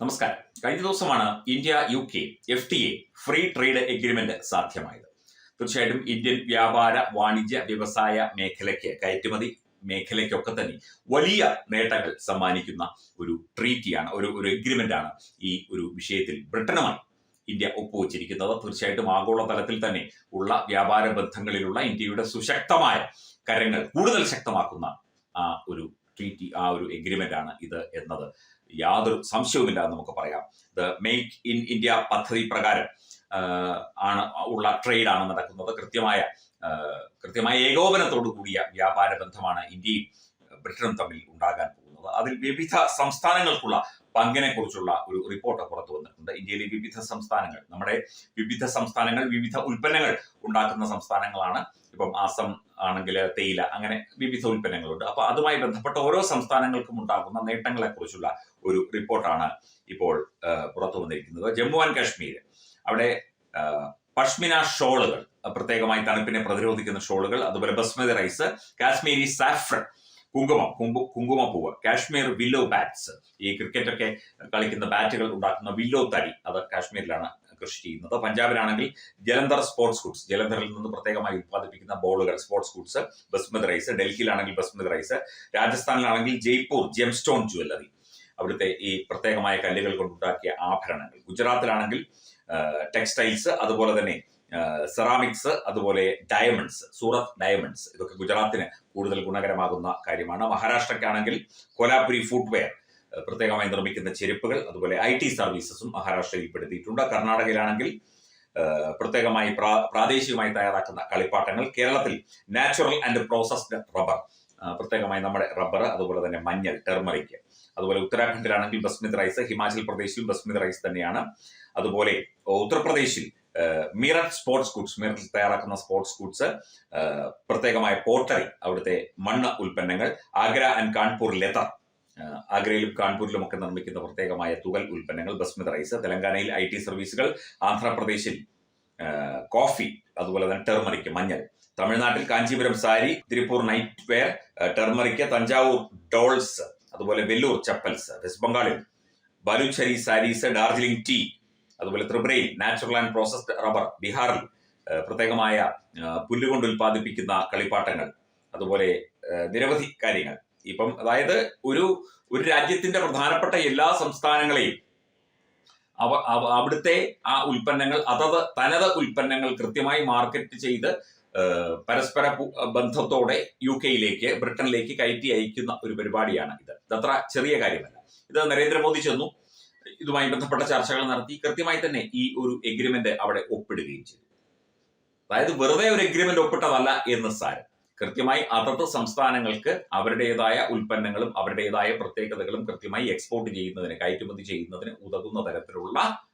നമസ്കാരം. കഴിഞ്ഞ ദിവസമാണ് India U K F T A free trade agreement സാധ്യമായത്. തീർച്ചയായിട്ടും ഇന്ത്യൻ വ്യാപാര വാണിജ്യ വ്യവസായ മേഖലയ്ക്ക് കയറ്റുമതി മേഖലയ്ക്കൊക്കെ തന്നെ വലിയ നേട്ടങ്ങൾ സമ്മാനിക്കുന്ന ഒരു ട്രീറ്റിയാണ് ഒരു ഒരു എഗ്രിമെന്റ് ആണ് ഈ ഒരു വിഷയത്തിൽ ബ്രിട്ടനുമായി ഇന്ത്യ ഒപ്പുവച്ചിരിക്കുന്നത്. തീർച്ചയായിട്ടും ആഗോളതലത്തിൽ തന്നെ ഉള്ള വ്യാപാര ബന്ധങ്ങളിലുള്ള ഇന്ത്യയുടെ സുശക്തമായ കരങ്ങൾ കൂടുതൽ ശക്തമാക്കുന്ന ആ ഒരു ട്രീറ്റി ആ ഒരു എഗ്രിമെന്റ് ആണ് ഇത് എന്നത്. യാതൊരു സംശയവുമില്ല എന്ന് നമുക്ക് പറയാം. ദ മേക്ക് ഇൻ ഇന്ത്യ പദ്ധതി പ്രകാരം ആണ് ഉള്ള ആണ് നടക്കുന്നത്. കൃത്യമായ കൃത്യമായ ഏകോപനത്തോടു കൂടിയ വ്യാപാര ബന്ധമാണ് ഇന്ത്യയും ബ്രിട്ടനും തമ്മിൽ ഉണ്ടാകാൻ പോകുന്നത്. അതിൽ വിവിധ സംസ്ഥാനങ്ങൾക്കുള്ള പങ്കിനെ കുറിച്ചുള്ള ഒരു റിപ്പോർട്ട് പുറത്തു വന്നിട്ടുണ്ട്. ഇന്ത്യയിലെ വിവിധ സംസ്ഥാനങ്ങൾ നമ്മുടെ വിവിധ സംസ്ഥാനങ്ങൾ വിവിധ ഉൽപ്പന്നങ്ങൾ ഉണ്ടാക്കുന്ന സംസ്ഥാനങ്ങളാണ്. ഇപ്പം ആസം ആണെങ്കിൽ തേയില അങ്ങനെ വിവിധ ഉൽപ്പന്നങ്ങളുണ്ട്. അപ്പൊ അതുമായി ബന്ധപ്പെട്ട ഓരോ സംസ്ഥാനങ്ങൾക്കും ഉണ്ടാകുന്ന നേട്ടങ്ങളെ കുറിച്ചുള്ള ഒരു റിപ്പോർട്ടാണ് ഇപ്പോൾ പുറത്തു വന്നിരിക്കുന്നത്. ജമ്മു ആൻഡ് കാശ്മീർ. അവിടെ പഷ്മിന ഷോളുകൾ പ്രത്യേകമായി തണുപ്പിനെ പ്രതിരോധിക്കുന്ന ഷോളുകൾ അതുപോലെ ബസ്മതി റൈസ് കാശ്മീരി സാഫ്രൺ കുങ്കുമം കുങ്കു കുങ്കുമപ്പൂവ് കാശ്മീർ വില്ലോ ബാറ്റ്സ്. ഈ ക്രിക്കറ്റൊക്കെ കളിക്കുന്ന ബാറ്റുകൾ ഉണ്ടാക്കുന്ന വില്ലോ തടി. അത് കാശ്മീരിലാണ് കൃഷി ചെയ്യുന്നത്. പഞ്ചാബിലാണെങ്കിൽ ജലന്ധർ സ്പോർട്സ് ഗുഡ്സ്. ജലന്ധറിൽ നിന്ന് പ്രത്യേകമായി ഉത്പാദിപ്പിക്കുന്ന ബോളുകൾ സ്പോർട്സ് ഗുഡ്സ് ബസ്മതി റൈസ്. ഡൽഹിയിലാണെങ്കിൽ ബസ്മതി റൈസ്. രാജസ്ഥാനിലാണെങ്കിൽ ജയ്പൂർ ജെംസ്റ്റോൺ ജ്വല്ലറി. അവിടുത്തെ ഈ പ്രത്യേകമായ കല്ലുകൾ കൊണ്ടുണ്ടാക്കിയ ആഭരണങ്ങൾ. ഗുജറാത്തിലാണെങ്കിൽ ടെക്സ്റ്റൈൽസ് അതുപോലെ തന്നെ സെറാമിക്സ് അതുപോലെ ഡയമണ്ട്സ് സൂറത്ത് ഡയമണ്ട്സ് ഇതൊക്കെ ഗുജറാത്തിന് കൂടുതൽ ഗുണകരമാകുന്ന കാര്യമാണ്. മഹാരാഷ്ട്രക്കാണെങ്കിൽ കോലാപുരി ഫുട്വെയർ പ്രത്യേകമായി നിർമ്മിക്കുന്ന ചെരുപ്പുകൾ അതുപോലെ ഐ ടി സർവീസസും മഹാരാഷ്ട്രയിൽ പെടുത്തിയിട്ടുണ്ട്. കർണാടകയിലാണെങ്കിൽ പ്രത്യേകമായി പ്രാ- പ്രാദേശികമായി തയ്യാറാക്കുന്ന കളിപ്പാട്ടങ്ങൾ കേരളത്തിൽ നാച്ചുറൽ ആൻഡ് പ്രോസസ്ഡ് റബ്ബർ പ്രത്യേകമായി നമ്മുടെ റബ്ബർ അതുപോലെ തന്നെ മഞ്ഞൾ ടെർമറിക് അതുപോലെ ഉത്തരാഖണ്ഡിലാണെങ്കിൽ ബസ്മതി റൈസ് ഹിമാചൽ പ്രദേശിലും ബസ്മതി റൈസ് തന്നെയാണ്. അതുപോലെ ഉത്തർപ്രദേശിൽ മീററ്റ് സ്പോർട്സ് ഗുഡ്സ് മീററ്റിൽ തയ്യാറാക്കുന്ന സ്പോർട്സ് ഗുഡ്സ് പ്രത്യേകമായ പോട്ടറി അവിടുത്തെ മണ്ണ് ഉൽപ്പന്നങ്ങൾ ആഗ്ര ആൻഡ് കാൺപൂർ ലെതർ. ആഗ്രയിലും കാൺപൂരിലും ഒക്കെ നിർമ്മിക്കുന്ന പ്രത്യേകമായ തുകൽ ഉൽപ്പന്നങ്ങൾ ബസ്മതി റൈസ് തെലങ്കാനയിൽ ഐ ടി സർവീസുകൾ ആന്ധ്രാപ്രദേശിൽ കോഫി അതുപോലെ തന്നെ ടെർമറിക്ക് മഞ്ഞൾ. തമിഴ്നാട്ടിൽ Kanchipuram sari Tiruppur nightwear turmeric Thanjavur dolls അതുപോലെ വെല്ലൂർ ചപ്പൽസ് വെസ്റ്റ് ബംഗാളിൽ ബലുച്ചരി സാരീസ് ഡാർജിലിംഗ് ടീ അതുപോലെ ത്രിപുരയിൽ നാച്ചുറൽ ആൻഡ് പ്രോസസ്ഡ് റബ്ബർ ബീഹാറിൽ പ്രത്യേകമായ പുല്ലുകൊണ്ട് ഉൽപ്പാദിപ്പിക്കുന്ന കളിപ്പാട്ടങ്ങൾ അതുപോലെ നിരവധി കാര്യങ്ങൾ. ഇപ്പം അതായത് ഒരു ഒരു രാജ്യത്തിന്റെ പ്രധാനപ്പെട്ട എല്ലാ സംസ്ഥാനങ്ങളെയും അവ- അവിടുത്തെ ആ ഉൽപ്പന്നങ്ങൾ അതത് തനത് ഉൽപ്പന്നങ്ങൾ കൃത്യമായി മാർക്കറ്റ് ചെയ്ത് പരസ്പര ബന്ധത്തോടെ യു കെയിലേക്ക് ബ്രിട്ടനിലേക്ക് കയറ്റി അയക്കുന്ന ഒരു പരിപാടിയാണ് ഇത്. ഇതത്ര ചെറിയ കാര്യമല്ല. ഇത് നരേന്ദ്രമോദി ചെന്നു ഇതുമായി ബന്ധപ്പെട്ട ചർച്ചകൾ നടത്തി കൃത്യമായി തന്നെ ഈ ഒരു എഗ്രിമെന്റ് അവിടെ ഒപ്പിടുകയും ചെയ്തു. അതായത് വെറുതെ ഒരു എഗ്രിമെന്റ് ഒപ്പിട്ടതല്ല എന്ന് സാരം. കൃത്യമായി അതത് സംസ്ഥാനങ്ങൾക്ക് അവരുടേതായ ഉൽപ്പന്നങ്ങളും അവരുടേതായ പ്രത്യേകതകളും കൃത്യമായി എക്സ്പോർട്ട് ചെയ്യുന്നതിന് കയറ്റുമതി ചെയ്യുന്നതിന് ഉതകുന്ന തരത്തിലുള്ള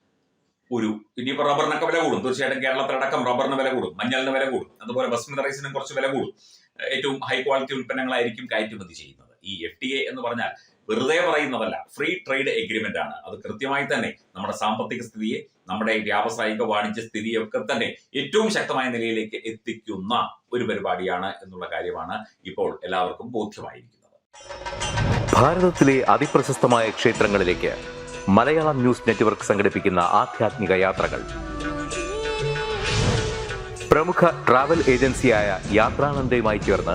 ഒരു ഇനിയിപ്പോ റബ്ബറിനൊക്കെ വില കൂടും. തീർച്ചയായിട്ടും കേരളത്തിലടക്കം റബ്ബറിന് വില കൂടും. മഞ്ഞളിന് വില കൂടും. അതുപോലെ ബസ്മതി റൈസിനും കുറച്ച് വില കൂടും. ഏറ്റവും ഹൈ ക്വാളിറ്റി ഉൽപ്പന്നങ്ങളായിരിക്കും കയറ്റുമതി ചെയ്യുന്നത്. ഈ എഫ് ടി എ എന്ന് പറഞ്ഞാൽ വെറുതെ പറയുന്നതല്ല ഫ്രീ ട്രേഡ് എഗ്രിമെന്റ് ആണ്. അത് കൃത്യമായി തന്നെ നമ്മുടെ സാമ്പത്തിക സ്ഥിതിയെ നമ്മുടെ വ്യാവസായിക വാണിജ്യ സ്ഥിതിയൊക്കെ തന്നെ ഏറ്റവും ശക്തമായ നിലയിലേക്ക് എത്തിക്കുന്ന ഒരു പരിപാടിയാണ് എന്നുള്ള കാര്യമാണ് ഇപ്പോൾ എല്ലാവർക്കും ബോധ്യമായിരിക്കുന്നത്. ഭാരതത്തിലെ അതിപ്രശസ്തമായ ക്ഷേത്രങ്ങളിലേക്ക് മലയാളം ന്യൂസ് നെറ്റ്വർക്ക് സംഘടിപ്പിക്കുന്ന ആധ്യാത്മിക യാത്രകൾ. പ്രമുഖ ട്രാവൽ ഏജൻസിയായ യാത്രാനന്ദയുമായി ചേർന്ന്